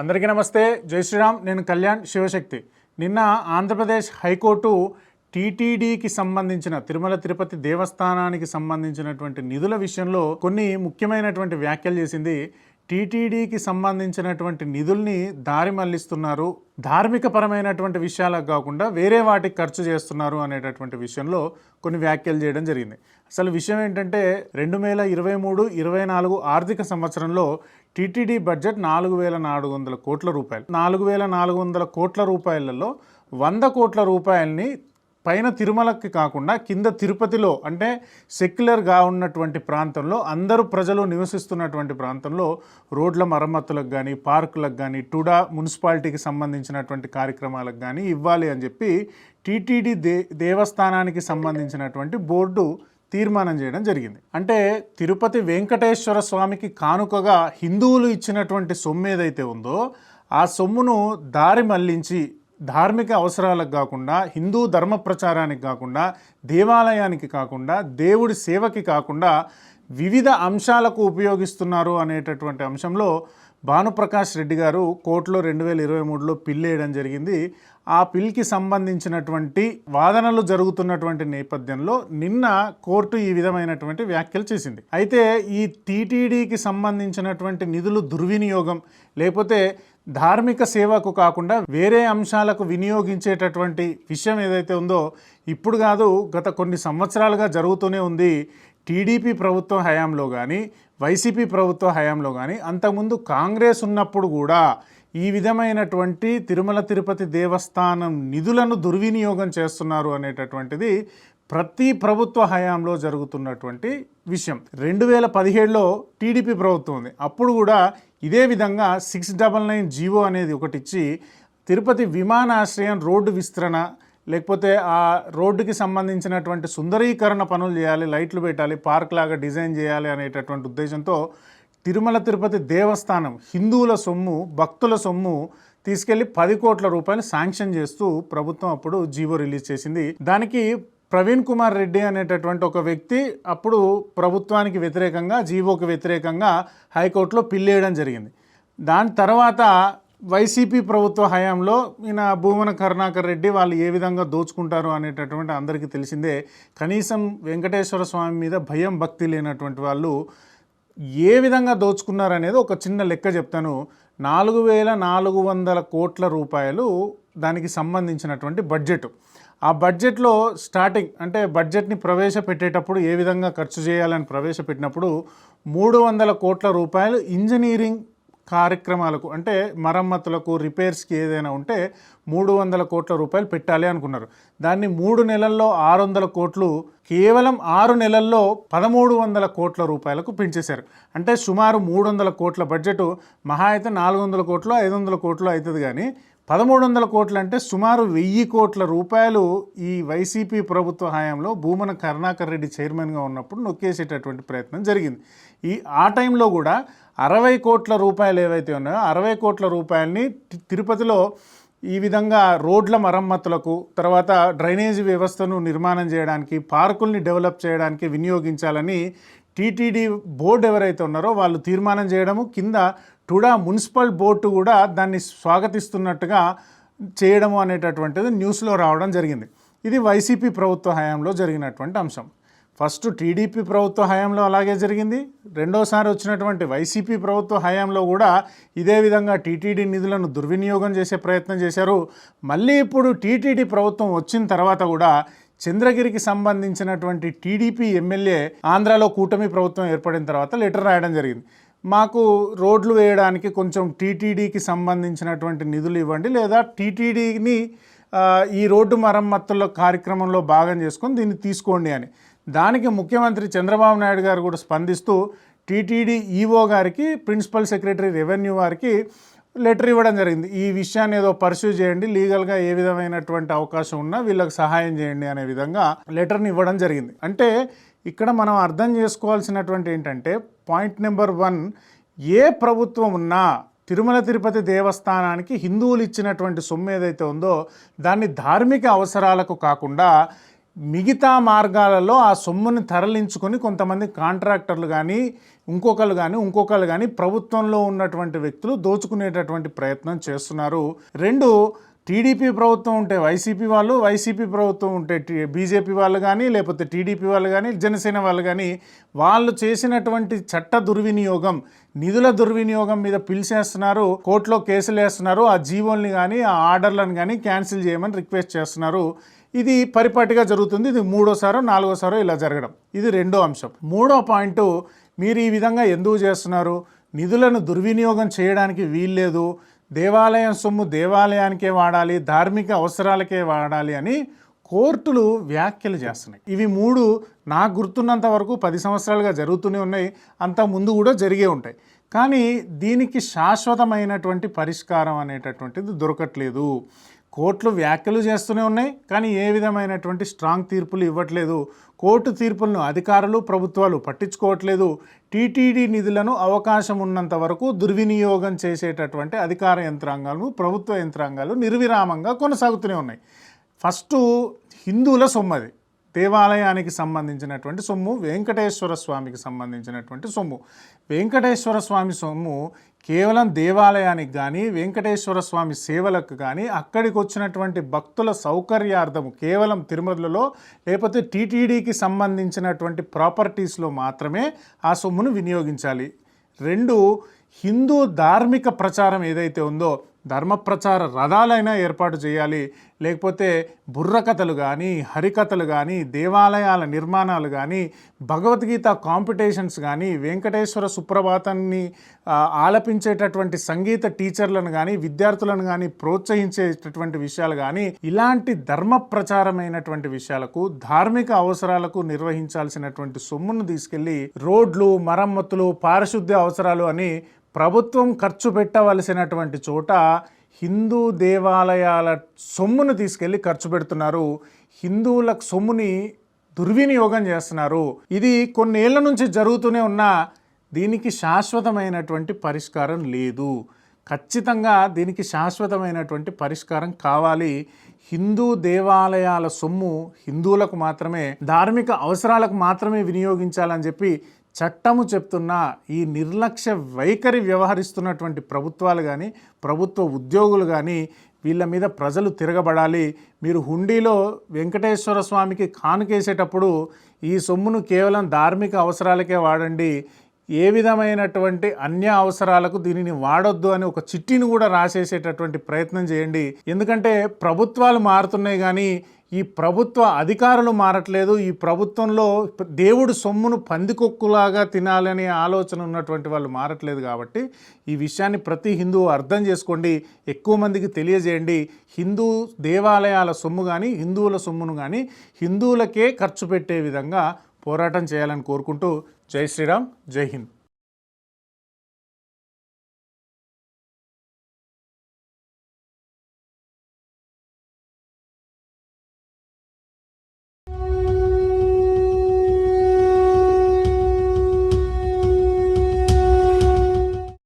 అందరికీ నమస్తే. జై శ్రీరామ్. నేను కళ్యాణ్ శివశక్తి. నిన్న ఆంధ్రప్రదేశ్ హైకోర్టు టీటీడీకి సంబంధించిన తిరుమల తిరుపతి దేవస్థానానికి సంబంధించినటువంటి నిధుల విషయంలో కొన్ని ముఖ్యమైనటువంటి వ్యాఖ్యలు చేసింది టీటీడీకి సంబంధించినటువంటి నిధుల్ని దారి మళ్ళిస్తున్నారు. ధార్మిక పరమైనటువంటి విషయాలకు కాకుండా వేరే వాటికి ఖర్చు చేస్తున్నారు అనేటటువంటి విషయంలో కొన్ని వ్యాఖ్యలు చేయడం జరిగింది. అసలు విషయం ఏంటంటే రెండు వేల ఇరవై మూడు ఇరవై నాలుగు ఆర్థిక సంవత్సరంలో టీటీడీ బడ్జెట్ నాలుగు వేల నాలుగు వందల కోట్ల రూపాయలు. నాలుగు వేల నాలుగు వందల కోట్ల రూపాయలలో వంద కోట్ల రూపాయలని పైన తిరుమలకి కాకుండా కింద తిరుపతిలో అంటే సెక్యులర్గా ఉన్నటువంటి ప్రాంతంలో అందరూ ప్రజలు నివసిస్తున్నటువంటి ప్రాంతంలో రోడ్ల మరమ్మతులకు కానీ పార్కులకు కానీ టుడా మున్సిపాలిటీకి సంబంధించినటువంటి కార్యక్రమాలకు కానీ ఇవ్వాలి అని చెప్పి టీటీడీ దే దేవస్థానానికి సంబంధించినటువంటి బోర్డు తీర్మానం చేయడం జరిగింది. అంటే తిరుపతి వెంకటేశ్వర స్వామికి కానుకగా హిందువులు ఇచ్చినటువంటి సొమ్ము ఏదైతే ఉందో ఆ సొమ్మును దారి మళ్ళించి ధార్మిక అవసరాలకు కాకుండా హిందూ ధర్మ ప్రచారానికి కాకుండా దేవాలయానికి కాకుండా దేవుడి సేవకి కాకుండా వివిధ అంశాలకు ఉపయోగిస్తున్నారు అనేటటువంటి అంశంలో భానుప్రకాష్ రెడ్డి గారు కోర్టులో రెండు వేల ఇరవై మూడులో పిల్ వేయడం జరిగింది. ఆ పిల్కి సంబంధించినటువంటి వాదనలు జరుగుతున్నటువంటి నేపథ్యంలో నిన్న కోర్టు ఈ విధమైనటువంటి వ్యాఖ్యలు చేసింది. అయితే ఈ టీటీడీకి సంబంధించినటువంటి నిధులు దుర్వినియోగం లేకపోతే ధార్మిక సేవకు కాకుండా వేరే అంశాలకు వినియోగించేటటువంటి విషయం ఏదైతే ఉందో ఇప్పుడు కాదు గత కొన్ని సంవత్సరాలుగా జరుగుతూనే ఉంది. టీడీపీ ప్రభుత్వం హయాంలో కానీ వైసీపీ ప్రభుత్వ హయాంలో కానీ అంతకుముందు కాంగ్రెస్ ఉన్నప్పుడు కూడా ఈ విధమైనటువంటి తిరుమల తిరుపతి దేవస్థానం నిధులను దుర్వినియోగం చేస్తున్నారు అనేటటువంటిది ప్రతి ప్రభుత్వ హయాంలో జరుగుతున్నటువంటి విషయం. రెండు వేల పదిహేడులో టీడీపీ ప్రభుత్వం ఉంది. అప్పుడు కూడా ఇదే విధంగా సిక్స్ డబల్ నైన్ జీవో అనేది ఒకటి ఇచ్చి తిరుపతి విమానాశ్రయం రోడ్డు విస్తరణ లేకపోతే ఆ రోడ్డుకి సంబంధించినటువంటి సుందరీకరణ పనులు చేయాలి లైట్లు పెట్టాలి పార్క్ లాగా డిజైన్ చేయాలి అనేటటువంటి ఉద్దేశంతో తిరుమల తిరుపతి దేవస్థానం హిందువుల సొమ్ము భక్తుల సొమ్ము తీసుకెళ్ళి పది కోట్ల రూపాయలు శాంక్షన్ చేస్తూ ప్రభుత్వం అప్పుడు జీవో రిలీజ్ చేసింది. దానికి ప్రవీణ్ కుమార్ రెడ్డి అనేటటువంటి ఒక వ్యక్తి అప్పుడు ప్రభుత్వానికి వ్యతిరేకంగా జీవోకి వ్యతిరేకంగా హైకోర్టులో పిల్లేయడం జరిగింది. దాని తర్వాత వైసీపీ ప్రభుత్వ హయాంలో ఈయన భూమన కరుణాకర్ రెడ్డి వాళ్ళు ఏ విధంగా దోచుకుంటారు అనేటటువంటి అందరికీ తెలిసిందే. కనీసం వెంకటేశ్వర స్వామి మీద భయం భక్తి లేనటువంటి వాళ్ళు ఏ విధంగా దోచుకున్నారు అనేది ఒక చిన్న లెక్క చెప్తాను. నాలుగు వేల నాలుగు వందల కోట్ల రూపాయలు దానికి సంబంధించినటువంటి బడ్జెట్. ఆ బడ్జెట్లో స్టార్టింగ్ అంటే బడ్జెట్ని ప్రవేశపెట్టేటప్పుడు ఏ విధంగా ఖర్చు చేయాలని ప్రవేశపెట్టినప్పుడు మూడు వందల కోట్ల రూపాయలు ఇంజనీరింగ్ కార్యక్రమాలకు అంటే మరమ్మతులకు రిపేర్స్కి ఏదైనా ఉంటే మూడు వందల కోట్ల రూపాయలు పెట్టాలి అనుకున్నారు. దాన్ని మూడు నెలల్లో ఆరు వందల కోట్లు కేవలం ఆరు నెలల్లో పదమూడు వందల కోట్ల రూపాయలకు పెంచేశారు. అంటే సుమారు మూడు వందల కోట్ల బడ్జెట్ మహా అయితే నాలుగు వందల కోట్లు ఐదు వందల కోట్లు అవుతుంది కానీ పదమూడు వందల కోట్లు అంటే సుమారు వెయ్యి కోట్ల రూపాయలు ఈ వైసీపీ ప్రభుత్వ హయాంలో భూమన కరుణాకర్ రెడ్డి చైర్మన్గా ఉన్నప్పుడు నొక్కేసేటటువంటి ప్రయత్నం జరిగింది. ఈ ఆ టైంలో కూడా అరవై కోట్ల రూపాయలు ఏవైతే ఉన్నాయో అరవై కోట్ల రూపాయలని తి- తిరుపతిలో ఈ విధంగా రోడ్ల మరమ్మతులకు తర్వాత డ్రైనేజీ వ్యవస్థను నిర్మాణం చేయడానికి పార్కుల్ని డెవలప్ చేయడానికి వినియోగించాలని టీటీడీ బోర్డు ఎవరైతే ఉన్నారో వాళ్ళు తీర్మానం చేయడము కింద టుడా మున్సిపల్ బోర్డు కూడా దాన్ని స్వాగతిస్తున్నట్టుగా చేయడము అనేటటువంటిది న్యూస్లో రావడం జరిగింది. ఇది వైసీపీ ప్రభుత్వ హయాంలో జరిగినటువంటి అంశం. ఫస్ట్ టీడీపీ ప్రభుత్వ హయాంలో అలాగే జరిగింది. రెండోసారి వచ్చినటువంటి వైసీపీ ప్రభుత్వ హయాంలో కూడా ఇదే విధంగా టీటీడీ నిధులను దుర్వినియోగం చేసే ప్రయత్నం చేశారు. మళ్ళీ ఇప్పుడు టీటీడీ ప్రభుత్వం వచ్చిన తర్వాత కూడా చంద్రగిరికి సంబంధించినటువంటి టీడీపీ ఎమ్మెల్యే ఆంధ్రాలో కూటమి ప్రభుత్వం ఏర్పడిన తర్వాత లెటర్ రాయడం జరిగింది. మాకు రోడ్లు వేయడానికి కొంచెం టీటీడీకి సంబంధించినటువంటి నిధులు ఇవ్వండి లేదా టీటీడీని ఈ రోడ్డు మరమ్మతుల కార్యక్రమంలో భాగం చేసుకొని దీన్ని తీసుకోండి అని. దానికి ముఖ్యమంత్రి చంద్రబాబు నాయుడు గారు కూడా స్పందిస్తూ టీటీడీ ఈఓ గారికి ప్రిన్సిపల్ సెక్రటరీ రెవెన్యూ వారికి లెటర్ ఇవ్వడం జరిగింది. ఈ విషయాన్ని ఏదో పర్సూ చేయండి లీగల్గా ఏ విధమైనటువంటి అవకాశం ఉన్నా వీళ్ళకి సహాయం చేయండి అనే విధంగా లెటర్ని ఇవ్వడం జరిగింది. అంటే ఇక్కడ మనం అర్థం చేసుకోవాల్సినటువంటి ఏంటంటే పాయింట్ నెంబర్ వన్ ఏ ప్రభుత్వం ఉన్నా తిరుమల తిరుపతి దేవస్థానానికి హిందువులు ఇచ్చినటువంటి సొమ్ము ఏదైతే ఉందో దాన్ని ధార్మిక అవసరాలకు కాకుండా మిగతా మార్గాలలో ఆ సొమ్ముని తరలించుకొని కొంతమంది కాంట్రాక్టర్లు కానీ ఇంకొకరు కానీ ఇంకొకరు కానీ ప్రభుత్వంలో ఉన్నటువంటి వ్యక్తులు దోచుకునేటటువంటి ప్రయత్నం చేస్తున్నారు. రెండు టీడీపీ ప్రభుత్వం ఉంటే వైసీపీ వాళ్ళు వైసీపీ ప్రభుత్వం ఉంటే బీజేపీ వాళ్ళు కానీ లేకపోతే టీడీపీ వాళ్ళు కానీ జనసేన వాళ్ళు కానీ వాళ్ళు చేసినటువంటి చట్ట దుర్వినియోగం నిధుల దుర్వినియోగం మీద పిలిచేస్తున్నారు కోర్టులో కేసులు వేస్తున్నారు ఆ జీవోల్ని కానీ ఆ ఆర్డర్లను కానీ క్యాన్సిల్ చేయమని రిక్వెస్ట్ చేస్తున్నారు. ఇది పరిపాటిగా జరుగుతుంది. ఇది మూడోసారో నాలుగోసారో ఇలా జరగడం. ఇది రెండో అంశం. మూడో పాయింట్ మీరు ఈ విధంగా ఎందుకు చేస్తున్నారు? నిధులను దుర్వినియోగం చేయడానికి వీల్లేదు. దేవాలయం సొమ్ము దేవాలయానికే వాడాలి ధార్మిక అవసరాలకే వాడాలి అని కోర్టులు వ్యాఖ్యలు చేస్తున్నాయి. ఇవి మూడు నాకు గుర్తున్నంత వరకు పది సంవత్సరాలుగా జరుగుతూనే ఉన్నాయి. అంత ముందు కూడా జరిగే ఉంటాయి. కానీ దీనికి శాశ్వతమైనటువంటి పరిష్కారం అనేటటువంటిది దొరకట్లేదు. కోర్టులు వ్యాఖ్యలు చేస్తూనే ఉన్నాయి కానీ ఏ విధమైనటువంటి స్ట్రాంగ్ తీర్పులు ఇవ్వట్లేదు. కోర్టు తీర్పులను అధికారులు ప్రభుత్వాలు పట్టించుకోవట్లేదు. టీటీడీ నిధులను అవకాశం ఉన్నంత వరకు దుర్వినియోగం చేసేటటువంటి అధికార యంత్రాంగాలు ప్రభుత్వ యంత్రాంగాలు నిర్విరామంగా కొనసాగుతూనే ఉన్నాయి. ఫస్ట్ హిందువుల సొమ్ము అది దేవాలయానికి సంబంధించినటువంటి సొమ్ము వెంకటేశ్వర స్వామికి సంబంధించినటువంటి సొమ్ము. వెంకటేశ్వర స్వామి సొమ్ము కేవలం దేవాలయానికి కానీ వెంకటేశ్వర స్వామి సేవలకు కానీ అక్కడికి వచ్చినటువంటి భక్తుల సౌకర్యార్థము కేవలం తిరుమలలో లేకపోతే టీటీడీకి సంబంధించినటువంటి ప్రాపర్టీస్లో మాత్రమే ఆ సొమ్మును వినియోగించాలి. రెండు హిందూ ధార్మిక ప్రచారం ఏదైతే ఉందో ధర్మ ప్రచార రథాలైనా ఏర్పాటు చేయాలి. లేకపోతే బుర్రకథలు కానీ హరికథలు కానీ దేవాలయాల నిర్మాణాలు కానీ భగవద్గీత కాంపిటీషన్స్ కానీ వెంకటేశ్వర సుప్రభాతాన్ని ఆలపించేటటువంటి సంగీత టీచర్లను కానీ విద్యార్థులను కానీ ప్రోత్సహించేటటువంటి విషయాలు కానీ ఇలాంటి ధర్మ ప్రచారమైనటువంటి విషయాలకు ధార్మిక అవసరాలకు నిర్వహించాల్సినటువంటి సొమ్మును తీసుకెళ్ళి రోడ్లు మరమ్మతులు పారిశుద్ధ్య అవసరాలు అని ప్రభుత్వం ఖర్చు పెట్టవలసినటువంటి చోట హిందూ దేవాలయాల సొమ్మును తీసుకెళ్ళి ఖర్చు పెడుతున్నారు. హిందువుల సొమ్ముని దుర్వినియోగం చేస్తున్నారు. ఇది కొన్నేళ్ళ నుంచి జరుగుతూనే ఉన్నా దీనికి శాశ్వతమైనటువంటి పరిష్కారం లేదు. ఖచ్చితంగా దీనికి శాశ్వతమైనటువంటి పరిష్కారం కావాలి. హిందూ దేవాలయాల సొమ్ము హిందువులకు మాత్రమే ధార్మిక అవసరాలకు మాత్రమే వినియోగించాలని చెప్పి చట్టము చెప్తున్న ఈ నిర్లక్ష్య వైఖరి వ్యవహరిస్తున్నటువంటి ప్రభుత్వాలు కానీ ప్రభుత్వ ఉద్యోగులు కానీ వీళ్ళ మీద ప్రజలు తిరగబడాలి. మీరు హుండీలో వెంకటేశ్వర స్వామికి కానుకేసేటప్పుడు ఈ సొమ్మును కేవలం ధార్మిక అవసరాలకే వాడండి. ఏ విధమైనటువంటి అన్య అవసరాలకు దీనిని వాడొద్దు అని ఒక చిట్టిని కూడా రాసేసేటటువంటి ప్రయత్నం చేయండి. ఎందుకంటే ప్రభుత్వాలు మారుతున్నాయి కానీ ఈ ప్రభుత్వ అధికారులు మారట్లేదు. ఈ ప్రభుత్వంలో దేవుడు సొమ్మును పందికొక్కులాగా తినాలనే ఆలోచన ఉన్నటువంటి వాళ్ళు మారట్లేదు కాబట్టి ఈ విషయాన్ని ప్రతి హిందువు అర్థం చేసుకోండి. ఎక్కువ మందికి తెలియజేయండి. హిందూ దేవాలయాల సొమ్ము కానీ హిందువుల సొమ్మును కానీ హిందువులకే ఖర్చు పెట్టే విధంగా పోరాటం చేయాలని కోరుకుంటూ జై శ్రీరామ్ జై హింద్.